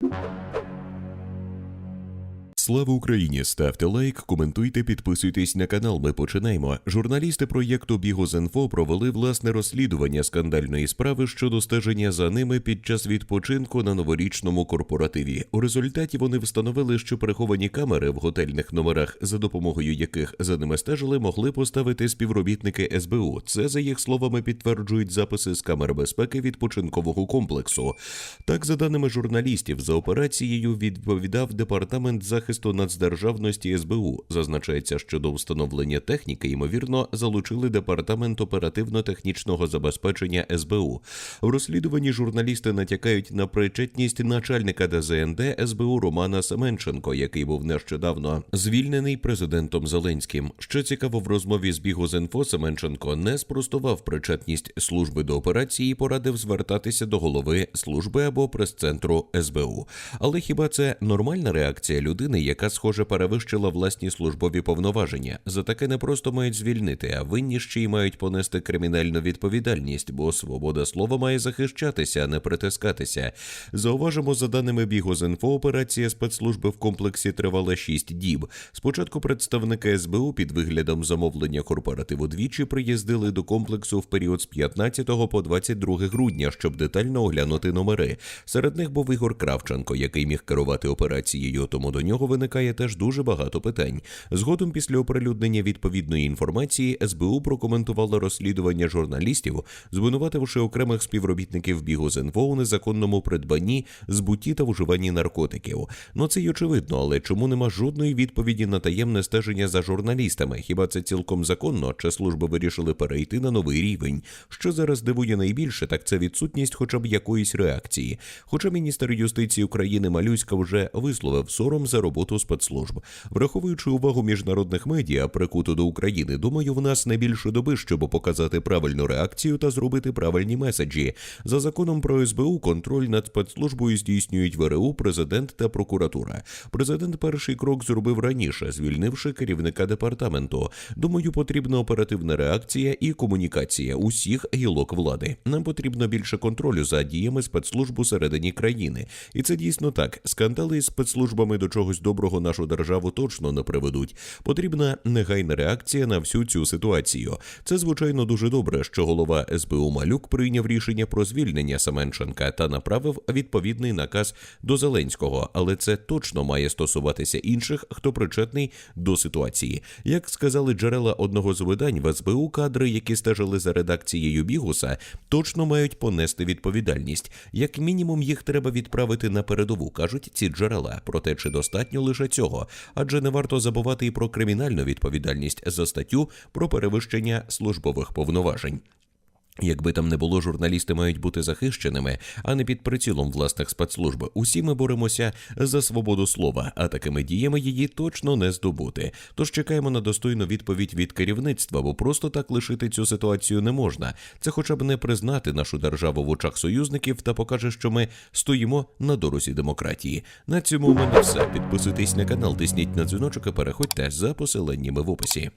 you Слава Україні! Ставте лайк, коментуйте, підписуйтесь на канал. Ми починаємо. Журналісти проєкту Бігозінфо провели власне розслідування скандальної справи щодо стеження за ними під час відпочинку на новорічному корпоративі. У результаті вони встановили, що приховані камери в готельних номерах, за допомогою яких за ними стежили, могли поставити співробітники СБУ. Це за їх словами підтверджують записи з камер безпеки відпочинкового комплексу. Так, за даними журналістів, за операцією відповідав департамент захисту нацдержавності СБУ. Зазначається, що до встановлення техніки ймовірно залучили департамент оперативно-технічного забезпечення СБУ. В розслідуванні журналісти натякають на причетність начальника ДЗНД СБУ Романа Семенченко, який був нещодавно звільнений президентом Зеленським. Що цікаво, в розмові з Бігозінфо Семенченко не спростував причетність служби до операції і порадив звертатися до голови служби або прес-центру СБУ. Але хіба це нормальна реакція людини, яка схоже перевищила власні службові повноваження? За таке не просто мають звільнити, а винні ще й мають понести кримінальну відповідальність, бо свобода слова має захищатися, а не притискатися. Зауважимо, за даними Бігозінфо, операція спецслужби в комплексі тривала 6 діб. Спочатку представники СБУ під виглядом замовлення корпоративу двічі приїздили до комплексу в період з 15 по 22 грудня, щоб детально оглянути номери. Серед них був Ігор Кравченко, який міг керувати операцією, тому до нього виникає теж дуже багато питань. Згодом, після оприлюднення відповідної інформації, СБУ прокоментувала розслідування журналістів, звинувативши окремих співробітників Бігозінфо у незаконному придбанні, збутті та вживанні наркотиків. Ну це й очевидно, але чому нема жодної відповіді на таємне стеження за журналістами? Хіба це цілком законно? Чи служби вирішили перейти на новий рівень? Що зараз дивує найбільше, так це відсутність хоча б якоїсь реакції. Хоча міністр юстиції України Малюська вже висловив сором за роботу спецслужб, враховуючи увагу міжнародних медіа, прикуту до України, думаю, в нас не більше доби, щоб показати правильну реакцію та зробити правильні меседжі. За законом про СБУ контроль над спецслужбою здійснюють ВРУ, президент та прокуратура. Президент перший крок зробив раніше, звільнивши керівника департаменту. Думаю, потрібна оперативна реакція і комунікація усіх гілок влади. Нам потрібно більше контролю за діями спецслужб усередині країни, і це дійсно так. Скандали із спецслужбами до чогось доброго нашу державу точно не приведуть. Потрібна негайна реакція на всю цю ситуацію. Це звичайно дуже добре, що голова СБУ Малюк прийняв рішення про звільнення Семенченка та направив відповідний наказ до Зеленського, але це точно має стосуватися інших, хто причетний до ситуації. Як сказали джерела одного з видань в СБУ, кадри, які стежили за редакцією Бігуса, точно мають понести відповідальність. Як мінімум, їх треба відправити на передову, кажуть ці джерела. Проте чи достатньо лише цього? Адже не варто забувати і про кримінальну відповідальність за статтю про перевищення службових повноважень. Якби там не було, журналісти мають бути захищеними, а не під прицілом власних спецслужб. Усі ми боремося за свободу слова, а такими діями її точно не здобути. Тож чекаємо на достойну відповідь від керівництва, бо просто так лишити цю ситуацію не можна. Це хоча б не признати нашу державу в очах союзників та покаже, що ми стоїмо на дорозі демократії. На цьому у мене все. Підписуйтесь на канал, тисніть на дзвіночок і переходьте за посиленнями в описі.